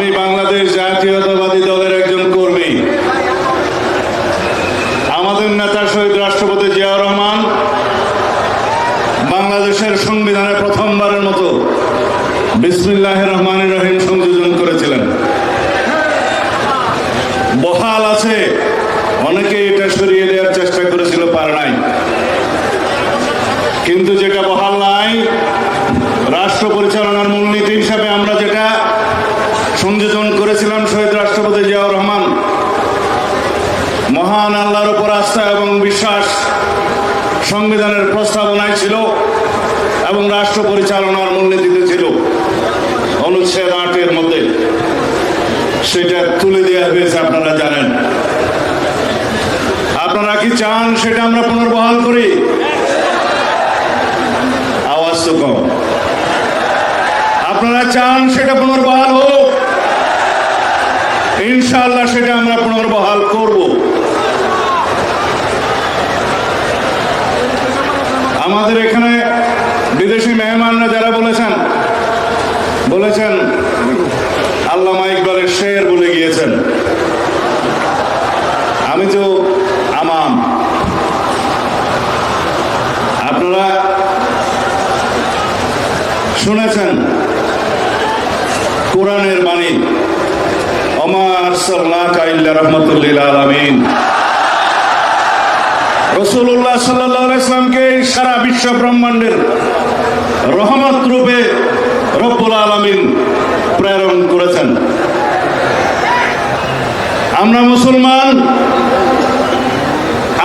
আমি বাংলাদেশ জাতীয়তাবাদী দলের একজন কর্মী। আমাদের নেতা শহীদ রাষ্ট্রপতি জিয়াউর রহমান বাংলাদেশের সংবিধানে প্রথমবারের মতো বিসমিল্লাহ রহমান রহিম সংযোজন করেছিলেন। বহাল আছে অনেকে এটা সরিয়ে দেওয়ার চেষ্টা করেছিল, পারে নাই। কিন্তু যেটা বহাল নাই, রাষ্ট্র পরিচালনার মূলনীতি হিসাবে আমরা যেটা সংযোজন করেছিলাম শহীদ রাষ্ট্রপতি জিয়াউর রহমান মহান আল্লাহর উপর আস্থা এবং বিশ্বাস সংবিধানের প্রস্তাবনায় ছিল এবং রাষ্ট্র পরিচালনার মূলনীতিতে ছিল। অনুচ্ছেদ আটের মধ্যে। সেটা তুলে দেওয়া হয়েছে, আপনারা জানেন। আপনারা কি চান সেটা আমরা পুনর্বহাল করি? আওয়াজ তো কম। আপনারা চান সেটা পুনর্বহাল হোক? ইনশাআল্লাহ সেটা আমরা পুনর্বহাল করব আমাদের এখানে বিদেশি মেহমানরা যারা বলেছেন বলেছেন, আল্লামা ইকবালের শের বলে গিয়েছেন। আমি তো আমাম আপনারা শুনেছেন কোরআনের বাণী অমার সাল্লাহ রহমতুল্লিল আলমিন। রসুল্লাহ সাল্লাহ ইসলামকে সারা বিশ্ব ব্রহ্মাণ্ডের রহমত রূপে রব্বুল আলমিন প্রেরণ করেছেন। আমরা মুসলমান,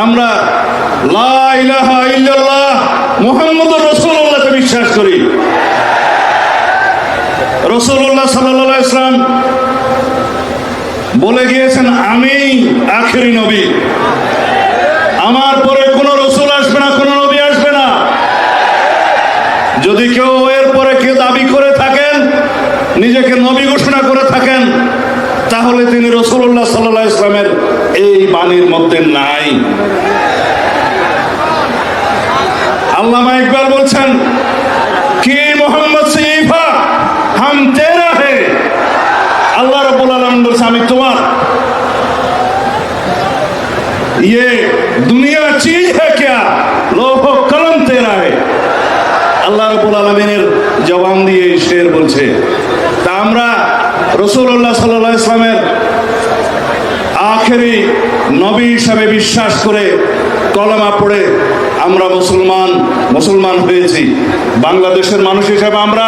আমরা মুহাম্মদুর রাসূলুল্লাহকে বিশ্বাস করি। রসুল্লাহ সাল্লাহ ইসলাম বলে গিয়েছেন, আমি আখেরি নবী আমার পরে কোনো রসুল আসবে না কোনো নবী আসবে না যদি কেউ এর পরে কেউ দাবি করে থাকেন নিজেকে নবী ঘোষণা করে থাকেন তাহলে তিনি রসুল্লাহ সাল্লাহ ইসলামের পানির মধ্যে নাই। আল্লামা বলছেন, কি মোহাম্মদ সিফা? হাম তেরা হে? আল্লাহ রব্বুল বলছে, আমি তোমার। ইয়ে দুনিয়া চিজ হে ক্যা লোহ কলম তেরা হে? আল্লাহ রব্বুল আলমিনের জবান দিয়ে শের বলছে, তা আমরা রসুল্লাহ সাল্লাহ ইসলামের আখেরি নবী হিসাবে বিশ্বাস করে কলমা পড়ে আমরা মুসলমান মুসলমান হয়েছি বাংলাদেশের মানুষ হিসাবে আমরা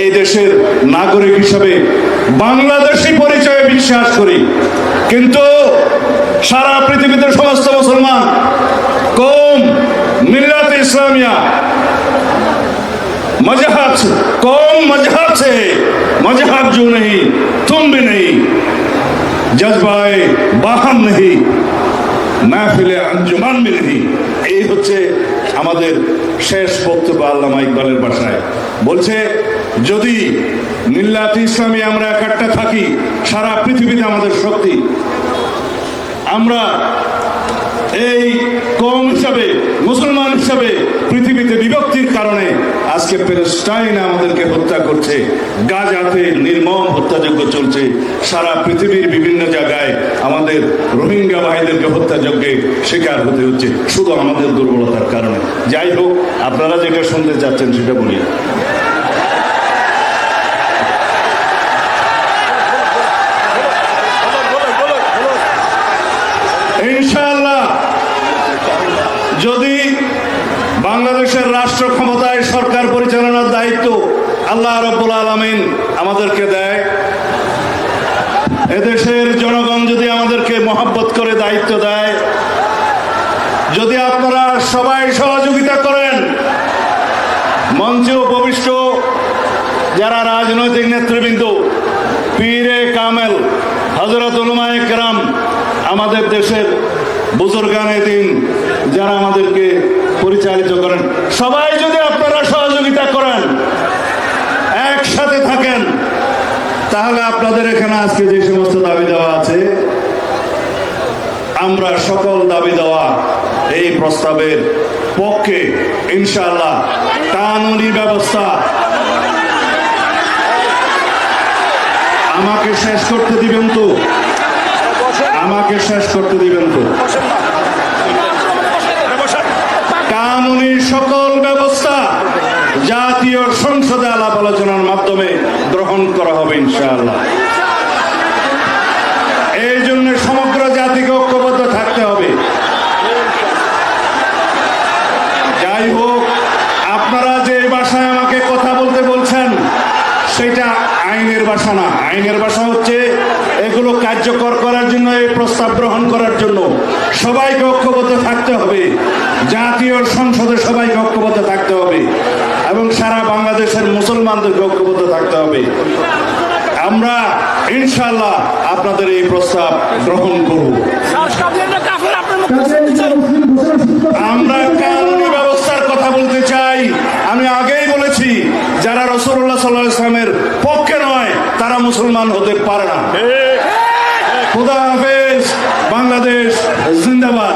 এই দেশের নাগরিক হিসাবে বাংলাদেশি পরিচয়ে বিশ্বাস করি কিন্তু সারা পৃথিবীতে সমস্ত মুসলমান কম মিল্লাত ইসলামিয়া मजहब से कौन मजहब से मजहब जो नहीं হচ্ছে আমাদের শেষ বক্তব্য আল্লামা ইকবালের বাসায়। বলছে, যদি মিল্লাত ইসলামী আমরা একাট্টা থাকি, সারা পৃথিবীতে আমাদের শক্তি, আমরা এই কম হিসাবে, মুসলমান হিসাবে পৃথিবীতে বিভক্তির কারণে আজকে প্যালেস্টাইন আমাদেরকে হত্যা করছে। গাজাতে নির্মম হত্যাযজ্ঞ চলছে। সারা পৃথিবীর বিভিন্ন জায়গায় আমাদের রোহিঙ্গা ভাইদেরকে হত্যাযজ্ঞে শিকার হতে হচ্ছে। শুধু আমাদের দুর্বলতার কারণে। যাই হোক, আপনারা যেটা শুনতে চাচ্ছেন সেটা বলি। যদি বাংলাদেশের রাষ্ট্র ক্ষমতায় সরকার দায়িত্ব আল্লাহ রব্বুল আলমিন আমাদেরকে দেয়। এদেশের জনগণ যদি আমাদেরকে মহাব্বত করে দায়িত্ব দেয়, যদি আপনারা সবাই সহযোগিতা করেন মঞ্চে উপবিষ্ট যারা রাজনৈতিক নেতৃবৃন্দ, পীরে কামেল হজরত উলমায় কেরাম, আমাদের দেশের বুজুর্গানে দিন, যারা আমাদেরকে পরিচালিত করেন, সবাই যদি আপনারা সহযোগিতা করেন একসাথে থাকেন তাহলে আপনাদের এখানে আজকে যে সমস্ত দাবি দেওয়া আছে, আমরা সকল দাবি দেওয়া এই প্রস্তাবের পক্ষে, ইনশাআল্লাহ কানুনি ব্যবস্থা আমাকে শেষ করতে দিবেন তো? আমাকে শেষ করতে দিবেন তো? কানুনি সকল ব্যবস্থা জাতীয় সংসদে আলাপ আলোচনার মাধ্যমে গ্রহণ করা হবে ইনশাআল্লাহ। এই জন্য সমগ্র জাতিকে ঐক্যবদ্ধ থাকতে হবে। যাই হোক, আপনারা যে ভাষায় আমাকে কথা বলতে বলছেন, সেটা আইনের ভাষা না। আইনের ভাষা হচ্ছে এগুলো কার্যকর করার জন্য, এই প্রস্তাব গ্রহণ করার জন্য সবাইকে ঐক্যবদ্ধ থাকতে হবে। জাতীয় সংসদে সবাইকে ঐক্যবদ্ধ থাকতে হবে এবং সারা বাংলাদেশের মুসলমানদেরকে ঐক্যবদ্ধ থাকতে হবে। আমরা ইনশাল্লাহ আপনাদের এই প্রস্তাব গ্রহণ করব। আমরা কানুনি ব্যবস্থার কথা বলতে চাই। আমি আগেই বলেছি যারা রসুল্লাহ সাল্লাহ ইসলামের পক্ষে নয় তারা মুসলমান হতে পারে না। খুদা হাফেজ বাংলাদেশ জিন্দাবাদ।